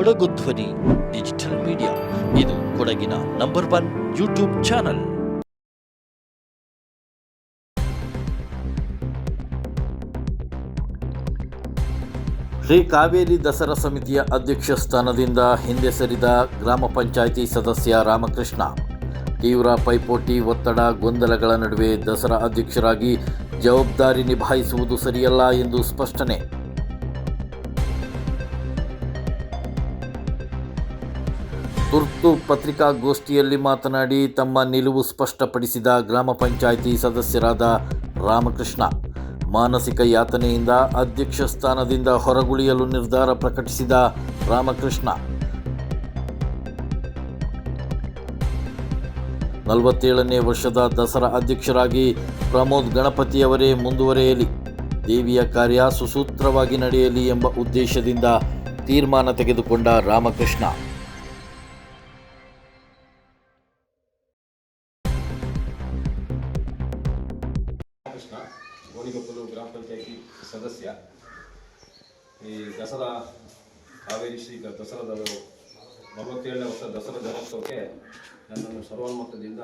ಕೊಡಗು ಧ್ವನಿ, digital media. ಇದು ಕೊಡಗಿನ number one YouTube channel. Shri Kaveri Dasara ಸಮಿತಿಯ ಅಧ್ಯಕ್ಷ ಸ್ಥಾನದಿಂದ ಹಿಂದೆ ಸರಿದ ಗ್ರಾಮ ಪಂಚಾಯಿತಿ ಸದಸ್ಯ ರಾಮಕೃಷ್ಣ. ತೀವ್ರ ಪೈಪೋಟಿ, ಒತ್ತಡ, ಗೊಂದಲಗಳ ನಡುವೆ ದಸರಾ ಅಧ್ಯಕ್ಷರಾಗಿ ಜವಾಬ್ದಾರಿ ನಿಭಾಯಿಸುವುದು ಸರಿಯಲ್ಲ ಎಂದು ಸ್ಪಷ್ಟನೆ. ತುರ್ತು ಪತ್ರಿಕಾಗೋಷ್ಠಿಯಲ್ಲಿ ಮಾತನಾಡಿ ತಮ್ಮ ನಿಲುವು ಸ್ಪಷ್ಟಪಡಿಸಿದ ಗ್ರಾಮ ಪಂಚಾಯಿತಿ ಸದಸ್ಯರಾದ ರಾಮಕೃಷ್ಣ. ಮಾನಸಿಕ ಯಾತನೆಯಿಂದ ಅಧ್ಯಕ್ಷ ಸ್ಥಾನದಿಂದ ಹೊರಗುಳಿಯಲು ನಿರ್ಧಾರ ಪ್ರಕಟಿಸಿದ ರಾಮಕೃಷ್ಣ. ನಲವತ್ತೇಳನೇ ವರ್ಷದ ದಸರಾ ಅಧ್ಯಕ್ಷರಾಗಿ ಪ್ರಮೋದ್ ಗಣಪತಿಯವರೇ ಮುಂದುವರೆಯಲಿ. ದೇವಿಯ ಕಾರ್ಯ ಸುಸೂತ್ರವಾಗಿ ನಡೆಯಲಿ ಎಂಬ ಉದ್ದೇಶದಿಂದ ತೀರ್ಮಾನ ತೆಗೆದುಕೊಂಡ ರಾಮಕೃಷ್ಣ. ಕೃಷ್ಣ, ಗೋಣಿಗೊಪ್ಪಲು ಗ್ರಾಮ ಪಂಚಾಯಿತಿ ಸದಸ್ಯ, ಈ ದಸರಾ ಕಾವೇರಿ ಶ್ರೀ ದಸರಾದ ನಲವತ್ತೇಳನೇ ವರ್ಷ ದಸರಾ ಜನೋತ್ಸವಕ್ಕೆ ನನ್ನನ್ನು ಸರ್ವಾನುಮತದಿಂದ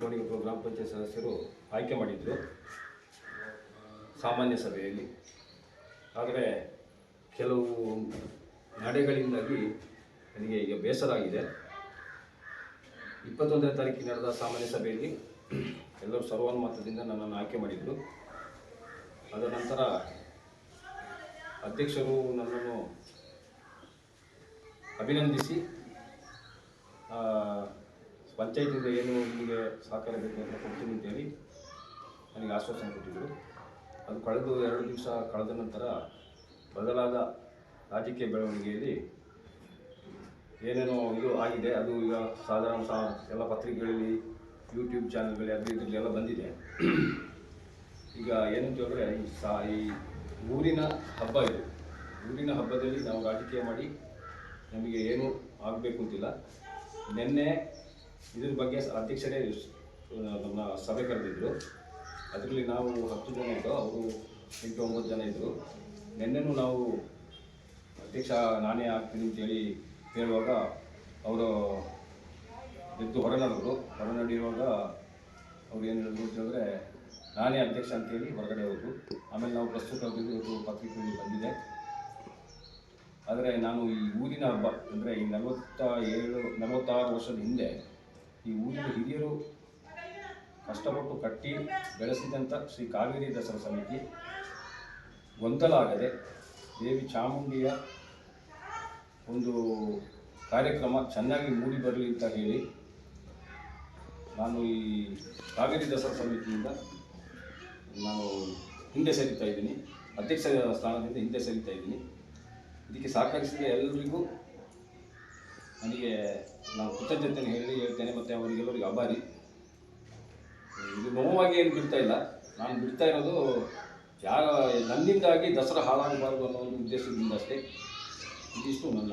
ಗೋಣಿಗೊಪ್ಪಲು ಗ್ರಾಮ ಪಂಚಾಯತ್ ಸದಸ್ಯರು ಆಯ್ಕೆ ಮಾಡಿದ್ದರು ಸಾಮಾನ್ಯ ಸಭೆಯಲ್ಲಿ. ಆದರೆ ಕೆಲವು ನಡೆಗಳಿಂದಾಗಿ ನನಗೆ ಈಗ ಬೇಸರ ಆಗಿದೆ. ಇಪ್ಪತ್ತೊಂದನೇ ತಾರೀಕಿಗೆ ನಡೆದ ಸಾಮಾನ್ಯ ಸಭೆಯಲ್ಲಿ ಎಲ್ಲರೂ ಸರ್ವಾನುಮತದಿಂದ ನನ್ನನ್ನು ಆಯ್ಕೆ ಮಾಡಿದರು. ಅದರ ನಂತರ ಅಧ್ಯಕ್ಷರು ನನ್ನನ್ನು ಅಭಿನಂದಿಸಿ ಪಂಚಾಯತಿಯಿಂದ ಏನು ನಿಮಗೆ ಸಹಕಾರ ಬೇಕು ಅಂತ ಕೊಡ್ತೀನಿ ಅಂತೇಳಿ ನನಗೆ ಆಶ್ವಾಸನೆ ಕೊಟ್ಟಿದ್ದರು ಅದು ಕಳೆದು ಎರಡು ದಿವಸ ಕಳೆದ ನಂತರ ಬದಲಾದ ರಾಜಕೀಯ ಬೆಳವಣಿಗೆಯಲ್ಲಿ ಏನೇನೋ ಇದು ಆಗಿದೆ, ಅದು ಈಗ ಸಾಧಾರಣ ಸಹ ಎಲ್ಲ ಪತ್ರಿಕೆಗಳಲ್ಲಿ ಯೂಟ್ಯೂಬ್ ಚಾನಲ್ಗಳು ಅದು ಇದರಲ್ಲಿ ಎಲ್ಲ ಬಂದಿದೆ. ಈಗ ಏನಂತ ಹೇಳಿದ್ರೆ ಈ ಸಾ, ಈ ಊರಿನ ಹಬ್ಬ ಇದು. ಊರಿನ ಹಬ್ಬದಲ್ಲಿ ನಾವು ರಾಜಕೀಯ ಮಾಡಿ ನಮಗೆ ಏನು ಆಗಬೇಕು ಅಂತಿಲ್ಲ. ನಿನ್ನೆ ಇದ್ರ ಬಗ್ಗೆ ಅಧ್ಯಕ್ಷರೇ ನಮ್ಮ ಸಭೆ ಕರೆದಿದ್ದರು ಅದರಲ್ಲಿ ನಾವು ಹತ್ತು ಜನ ಇದ್ದರು ಅವರು ಎಂಟು ಒಂಬತ್ತು ಜನ ಇದ್ದರು ನಿನ್ನೆನೂ ನಾವು ಅಧ್ಯಕ್ಷ ನಾನೇ ಆಗ್ತೀನಿ ಅಂತೇಳಿ ಹೇಳುವಾಗ ಅವರು ಎದ್ದು ಹೊರ ನಡೆಯುವಾಗ ಅವ್ರು ಏನು ಹೇಳಿದ್ರು ಅಂತಂದರೆ ನಾನೇ ಅಧ್ಯಕ್ಷ ಅಂತೇಳಿ ಹೊರಗಡೆ ಹೋದರು. ಆಮೇಲೆ ನಾವು ಪ್ರಸ್ತುತ ಇವತ್ತು ಪತ್ರಿಕೆಯಲ್ಲಿ ಬಂದಿದೆ. ಆದರೆ ನಾನು ಈ ಊರಿನ ಹಬ್ಬ, ಅಂದರೆ ಈ ನಲವತ್ತ ಏಳು ನಲವತ್ತಾರು ವರ್ಷದ ಹಿಂದೆ ಈ ಊರಿನ ಹಿರಿಯರು ಕಷ್ಟಪಟ್ಟು ಕಟ್ಟಿ ಬೆಳೆಸಿದಂಥ ಶ್ರೀ ಕಾವೇರಿ ದಸರಾ ಸಮಿತಿ ಗೊಂದಲ ಆಗದೆ ದೇವಿ ಚಾಮುಂಡಿಯ ಒಂದು ಕಾರ್ಯಕ್ರಮ ಚೆನ್ನಾಗಿ ಮೂಡಿ ಬರಲಿ ಅಂತ ಹೇಳಿ ನಾನು ಈ ಕಾವೇರಿ ದಸರಾ ಸಮಿತಿಯಿಂದ ನಾನು ಹಿಂದೆ ಸರಿತಾ ಇದ್ದೀನಿ. ಅಧ್ಯಕ್ಷ ಸ್ಥಾನದಿಂದ ಹಿಂದೆ ಸರಿತಾ ಇದ್ದೀನಿ. ಇದಕ್ಕೆ ಸಹಕರಿಸಿದ ಎಲ್ಲರಿಗೂ ನನಗೆ ನಾನು ಕೃತಜ್ಞತೆಯನ್ನು ಹೇಳಿ ಹೇಳ್ತೇನೆ ಮತ್ತು ಅವರಿಗೆಲ್ಲರಿಗೆ ಆಭಾರಿ. ಇದು ನೋವಾಗಿ ಏನು ಬಿಡ್ತಾ ಇಲ್ಲ. ನಾನು ಬಿಡ್ತಾ ಇರೋದು ಯಾರ ನನ್ನಿಂದಾಗಿ ದಸರಾ ಹಾಳಾಗಬಾರ್ದು ಅನ್ನೋ ಒಂದು ಉದ್ದೇಶದಿಂದ ಅಷ್ಟೇ. ಇದಿಷ್ಟು ನನ್ನ